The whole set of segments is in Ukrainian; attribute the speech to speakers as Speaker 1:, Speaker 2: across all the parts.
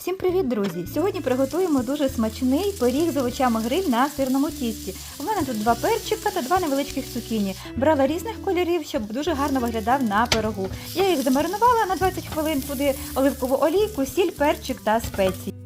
Speaker 1: Всім привіт, друзі! Сьогодні приготуємо дуже смачний пиріг з овочами гриль на сирному тісті. У мене тут два перчика та два невеличких цукіні. Брала різних кольорів, щоб дуже гарно виглядав на пирогу. Я їх замаринувала на 20 хвилин, туди оливкову олійку, сіль, перчик та спеції.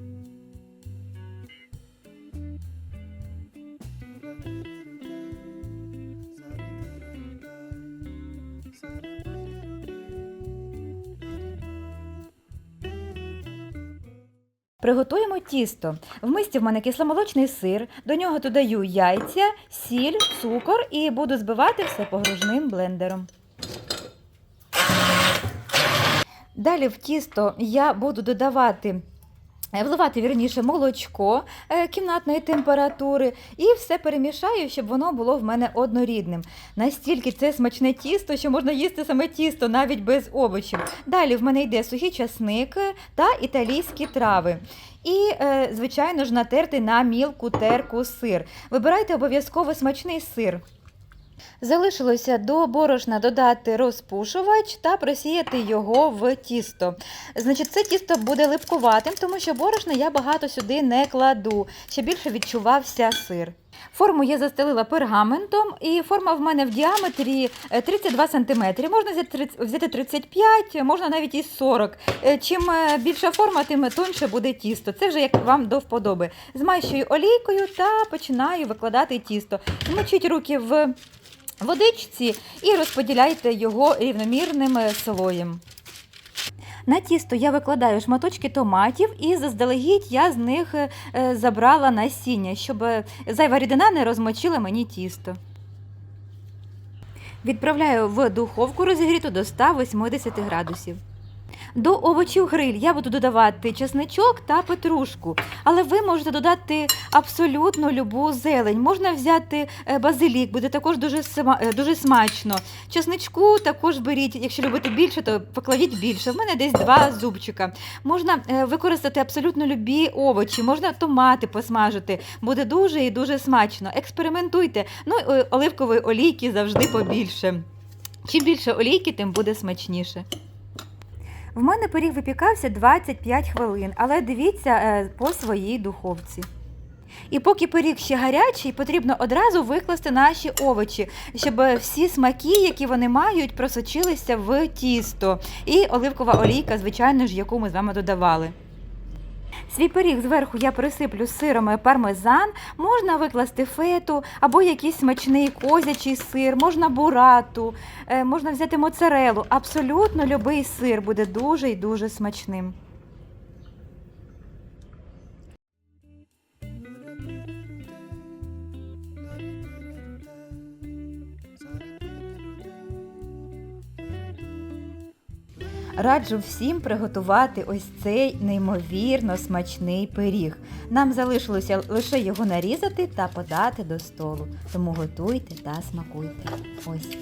Speaker 1: Приготуємо тісто. В мисті в мене кисломолочний сир, до нього додаю яйця, сіль, цукор і буду збивати все погружним блендером. Далі в тісто я буду додавати. Е, Вливати вірніше молочко е, кімнатної температури і все перемішаю, щоб воно було в мене однорідним. Настільки це смачне тісто, що можна їсти саме тісто навіть без овочів. Далі в мене йде сухий часник та італійські трави. І, е, звичайно ж, натертий на мілку терку сир. Вибирайте обов'язково смачний сир. Залишилося до борошна додати розпушувач та просіяти його в тісто. Значить, це тісто буде липкуватим, тому що борошна я багато сюди не кладу, ще більше відчувався сир. Форму я застелила пергаментом, і форма в мене в діаметрі е, 32 см. Можна взяти тридцять- взяти 35, можна навіть і 40. Е, Чим е, більша форма, тим тоньше буде тісто. Це вже як вам до вподоби. Змащую олійкою та починаю викладати тісто. Змочіть руки в водичці і розподіляйте його рівномірним е, слоєм. На тісто я викладаю шматочки томатів і заздалегідь я з них е, е, забрала насіння, щоб е, зайва рідина не розмочила мені тісто. Відправляю в духовку розігріту до 180 градусів. До овочів гриль я буду додавати чесничок та петрушку, але ви можете додати абсолютно любу зелень. Можна взяти е, базилік, буде також дуже, е, дуже смачно. Чесничку також беріть, якщо любите більше, то покладіть більше. В мене десь два зубчика. Можна е, використати абсолютно любі овочі, можна томати посмажити. Буде дуже і дуже смачно. Експериментуйте. Ну, оливкової олійки завжди побільше. Чим більше олійки, тим буде смачніше. В мене пиріг випікався 25 хвилин, але дивіться е, по своїй духовці. І поки пиріг ще гарячий, потрібно одразу викласти наші овочі, щоб всі смаки, які вони мають, просочилися в тісто. І оливкова олійка, звичайно ж, яку ми з вами додавали. Свій пиріг зверху я присиплю сиром пармезан, можна викласти фету або якийсь смачний козячий сир, можна бурату, е, можна взяти моцарелу. Абсолютно любий сир буде дуже і дуже смачним. Раджу всім приготувати ось цей неймовірно смачний пиріг. Нам залишилося лише його нарізати та подати до столу. Тому готуйте та смакуйте. Ось.